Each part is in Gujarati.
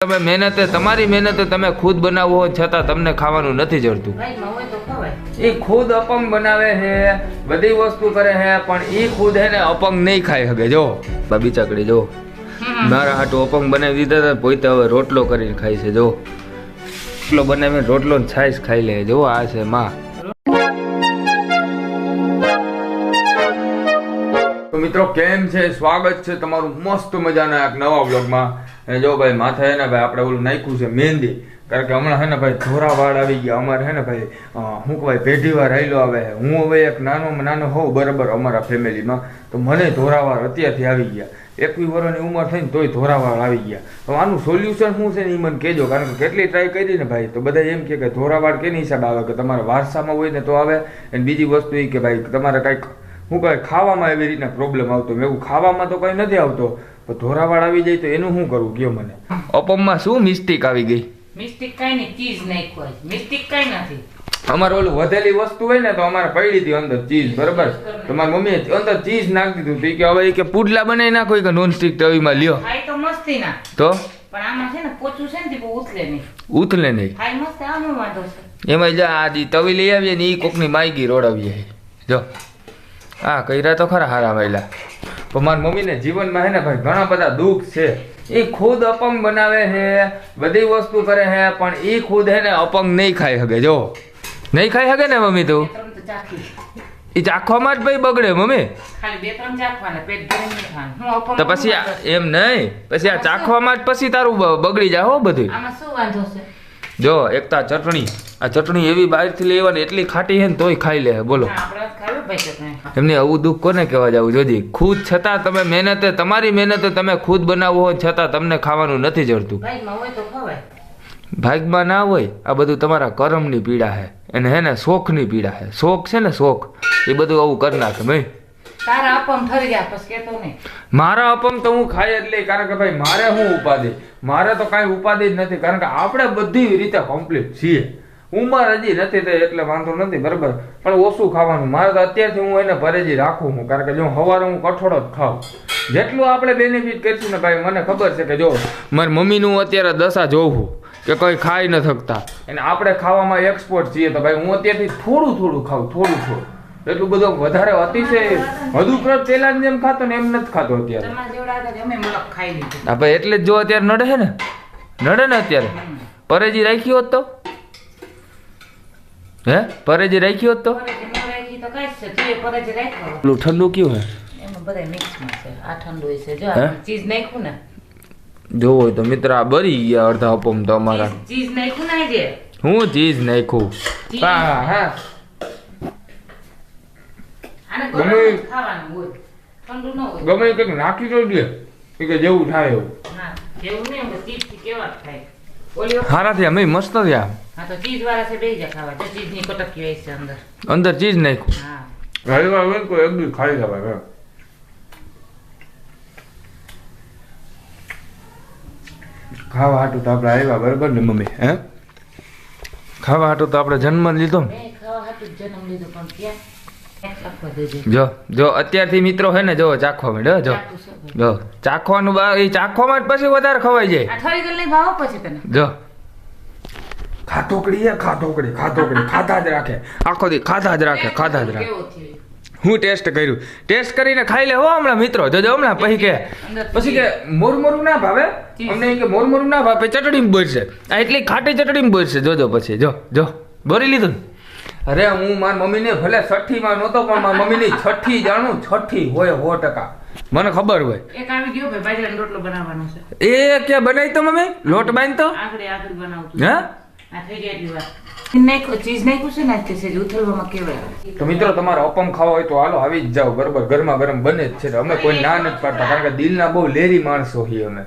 તમે મહેનતે તમારી મહેનતે તમે ખુદ બનાવો હોય છતાં તમને ખાવાનું નથી જડતું. એ ખુદ અપંગ બનાવે છે બધી વસ્તુ કરે છે પણ એ ખુદ હે ને અપંગ નહીં ખાઈ શકે. જો બાબી ચાકડી જો. મારા હાટું અપંગ બનાવી દીધા હતા પોતે હવે રોટલો કરીને ખાય છે જો. રોટલો બનાવીને રોટલો છાશ ખાઈ લે. જો આ છે માં. તો મિત્રો કેમ છે? સ્વાગત છે તમારું મસ્ત મજાના એક નવા બ્લોગમાં અને જો ભાઈ, માથે હે ને ભાઈ આપણે ઓલું નાખ્યું છે મહેંદી. કારણ કે હમણાં હે ને ભાઈ ધોરા વાળ આવી ગયા. અમારે હે ને ભાઈ હું કહેવાય પેઢી વાર આવેલો આવે. હું હવે એક નાનો નાનો હોઉં બરાબર અમારા ફેમિલીમાં તો મને ધોરાવાળ અત્યારથી આવી ગયા. એકવીસ વર્ષની ઉંમર થઈને તોય ધોરાવાળ આવી ગયા. તો આનું સોલ્યુશન શું છે ને એ મને કહેજો. કારણ કે કેટલી ટ્રાય કરી ને ભાઈ, તો બધા એમ કે ધોરાવાળ કેની હિસાબે આવે? કે તમારા વારસામાં હોય ને તો આવે. અને બીજી વસ્તુ એ કે ભાઈ, તમારે કાંઈક હું કહે ખાવામાં એવી રીતના પ્રોબ્લેમ આવતો મેં એવું ખાવામાં તો કઈ નથી આવતો પણ ધોરાવાળ આવી જાય તો એનું શું કરવું કયો મને. અપમમાં શું મિસ્ટેક આવી ગઈ? મિસ્ટેક કઈ નહીં ચીઝ નાખ્યું મિસ્ટેક કઈ નથી. અમારે ઓલું વધેલી વસ્તુ હોય ને તો અમારે પડી હતી અંદર ચીઝ બરાબર? તો મારી મમ્મીએ અંદર ચીઝ નાખી દીધું તો કે હવે કે પુડલા બનાવી નાખો કે નોન સ્ટિક તવીમાં લ્યો. ખાય તો મસ્તી ના. તો? પણ આમાં છે ને પોચું છે ને બહુ ઉથલે નહીં. ઉથલે નહીં. ખાય મસ્ત આનો વાંધો છે. એમાં જા આ તવી લઈ આવીએ ને એ કોકની માયગી રોડાવીએ. જો. હા કર્યા તો ખરા હારા ભાઈલા પણ મારી મમ્મીને જીવનમાં હે ને ભાઈ ઘણા બધા દુઃખ છે. એ ખુદ અપંગ બનાવે છે બધી વસ્તુ કરે છે પણ એ ખુદ હે ને અપંગ નહીં ખાઈ શકે જો. નહીં ખાઈ શકે ને મમ્મી તું? એ ચાખવામાં જ ભાઈ બગડે મમ્મી. તો પછી એમ નહીં. પછી આ ચાખવામાં જ પછી તારું બગડી જાય હો બધું છે? જો એકતા ચટણી. આ ચટણી એવી બહારથી લેવાની એટલી ખાટી છે ને તોય ખાઈ લે. બોલો. હા, એમને આવું દુઃખ કોને કહેવા જવું? જોજી ખુદ છતાં તમે મહેનતે તમારી મહેનતે તમે ખુદ બનાવો હોય છતાં તમને ખાવાનું નથી જડતું. ભાગમાં ના હોય આ બધું તમારા કર્મની પીડા છે. અને હે ને શોખની પીડા છે. શોખ છે ને શોખ. એ બધું આવું કરી નાખે મેં તારા અપમ ઠરી ગયા પછી કેતો નહીં. મારા અપમ તો હું ખાઈ જ લઈ કારણ કે ભાઈ મારે શું ઉપાધિ? મારે તો કાંઈ ઉપાધિ જ નથી કારણ કે આપણે બધી રીતે કમ્પ્લીટ છીએ. ઉંમર હજી નથી થઈ એટલે વાંધો નથી બરાબર? પણ ઓછું ખાવાનું. મારે તો અત્યારથી હું એને પરેજી રાખું હું કારણ કે જો સવારે હું કઠોળો જ ખાઉં. જેટલું આપણે બેનિફિટ કરીશું ને ભાઈ મને ખબર છે કે જો મારી મમ્મીનું અત્યારે દશા જોઉં કે કંઈ ખાઈ ન થકતા અને આપણે ખાવામાં એક્સપોર્ટ છીએ તો ભાઈ હું અત્યારથી થોડું થોડું ખાઉં થોડું થોડું. એટલું બધું વધારે અતિશય હદુપ્રત પેલા જેમ ખાતો ને એમ નથી ખાતો અત્યારે. ભાઈ એટલે જ જો અત્યારે નડે છે ને? નડે ને અત્યારે? પરેજી રાખી હોત તો? હે? પરેજી રાખ્યો હોત તો પરેજી ન રાખી તો કાંઈ જ છે તું? એ પરેજી રાખ્યો પેલું ઠંડુ કયું હે? એમાં બધા મિક્સમાં છે. આ ઠંડુ છે. જો હે? ચીઝ નાખ્યું ને. જોવો હોય તો મિત્ર આ બરી ગયા અડધા અપમ તો અમારા. ચીઝ- ચીઝ નાખ્યું ને હું ચીજ નાખું? ચીઝ. હા હા ગમે- કંઈક નાખી તો દે. કે જેવું થાય એવું. હા જેવું નહીં એમ ચીઝથી કેવા થાય. અમે મસ્ત થયા. હા તો ચીઝ વાળા છે બેસી જા ખાવા. જો ચીઝની કટકી હોય છે અંદર. અંદર ચીજ નાખ્યું? હા. ઘરે હોય કોઈ એક બી ખાઈ લેવાય એમ. ખાવા હાટું તો આપણે આવ્યા બરાબર ને મમ્મી હે? ખાવા હાટું તો આપણે જન્મ લીધો ને. મેં ખાવા હાટું જ જન્મ લીધો પણ ક્યાં? એક ચાખવા દેજે જો જો અત્યારથી મિત્રો હે ને જો ચાખવા માંડે જો. જો ચાખવાનું એ ચાખવામાં જ પછી વધારે ખવાઈ જાય. જો. ખાતોકડી હે ખાતોકડી ખાતોકડી ખાધા જ રાખે. આખો દી ખાધા જ રાખે ખાધા જ રાખે. હું ટેસ્ટ કર્યું. ટેસ્ટ કરીને ખાઈ લે હો હમણાં મિત્રો. જોજો હમણાં પછી કે પછી કે મોરમોરું ના ભાવે? અમને કે મોરમોરું ના ભાવે ચટણી બોરશે આ એટલી ખાટી ચટણી બોરશે જોજો પછી જો જો. બોરી લીધું? અરે હું મારી મમ્મીને ભલે છઠ્ઠી માં નહોતો પણ મારી મમ્મીની છઠ્ઠી જાણું છઠ્ઠી હોય સો ટકા. મને ખબર હોય. એક આવી ગયો ભાઈ બાજરાનો રોટલો બનાવવાનો છે. એ કે બનાવી તો મમ્મી? લોટ બાંધતો? આગળ આગળ બનાવતો. હે? તે ઉથલવામાં કેવાય તો મિત્રો તમારે અપમ ખાવા હોય તો હાલો આવી જ જાઓ. બરોબર ગરમા ગરમ બને જ છે. અમે કોઈ ના નથી પાડતા કારણ કે દિલના બહુ લેરી માણસો છીએ અમે.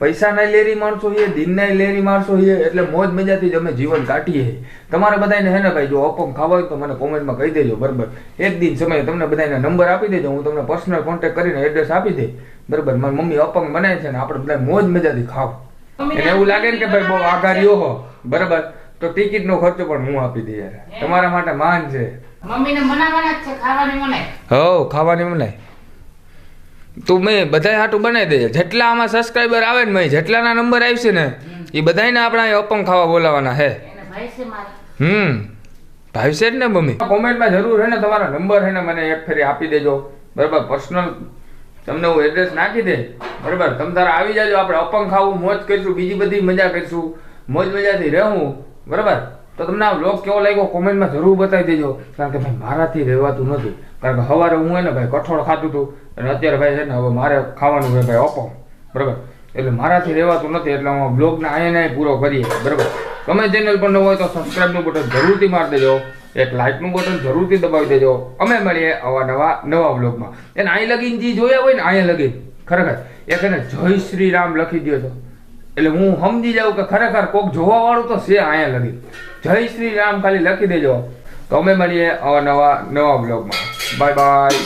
પૈસાના લેરી માણસો છીએ દિનના લેરી માણસો છીએ એટલે મોજ મજાથી જ અમે જીવન કાઢીએ છીએ. તમારે બધાને હે ને ભાઈ જો અપમ ખાવા હોય તો મને કોમેન્ટમાં કહી દેજો બરોબર. એક દિન સમય તમને બધાને નંબર આપી દેજો હું તમને પર્સનલ કોન્ટેક્ટ કરીને એડ્રેસ આપી દે બરોબર મારી મમ્મી અપંગ બનાવે છે ને આપણે બધા મોજ મજાથી ખાવ. એને એવું લાગે ને કે ભાઈ બહુ આઘારીઓ હો બરાબર? તો ટિકિટનો ખર્ચો પણ હું આપી દઈ તમારા માટે માન છે. મમ્મીને મનાવાના છે ખાવાની મનાય હવ ખાવાની મનાય તું મેં બધાય હાટું બનાવી દે જેટલા આમાં સબસ્ક્રાઈબર આવે ને મેં જેટલાના નંબર આવશે ને એ બધાયને આપણા અપંગ ખાવા બોલાવાના હે એને ભાઈ છે હમ. ને મમ્મી. કોમેન્ટમાં જરૂર હે ને તમારા નંબર હે ને મને એક ફેરી આપી દેજો. બરાબર? પર્સનલ તમને હું એડ્રેસ નાખી દે. બરાબર? તમે તારે આવી જાજો, આપણે અપંગ ખાવું, મોજ કરીશું, બીજી બધી મજા કરીશું. મોજ મજાથી રહેવું. બરાબર? તો તમને આ બ્લોગ કેવો લાગ્યો કોમેન્ટમાં જરૂર બતાવી દેજો. કારણ કે ભાઈ મારાથી રહેવાતું નથી. કારણ કે સવારે હું એને ભાઈ કઠોળ ખાતું હતું. અને અત્યારે ભાઈ છે ને હવે મારે ખાવાનું છે ભાઈ અપંગ. બરાબર? એટલે મારાથી રહેવાતું નથી, એટલે હું બ્લોગના અહીંયા પૂરો કરીએ. બરાબર? તમે ચેનલ પર ન હોય તો સબસ્ક્રાઇબનું બટન જરૂરથી મારી દેજો. એક લાઇકનું બટન જરૂરથી દબાવી દેજો. અમે મળીએ આવા નવા નવા બ્લોગમાં એને અહીં લગીને જે જોયા હોય ને, અહીંયા લગીન ખરેખર. એક એને જય શ્રી રામ લખી દો તો એટલે હું સમજી જાઉં કે ખરેખર કોક જોવા વાળું તો છે અહીંયા લગી. જય શ્રી રામ ખાલી લખી દેજો. તો અમે મળીએ આવા નવા નવા બ્લોગમાં બાય બાય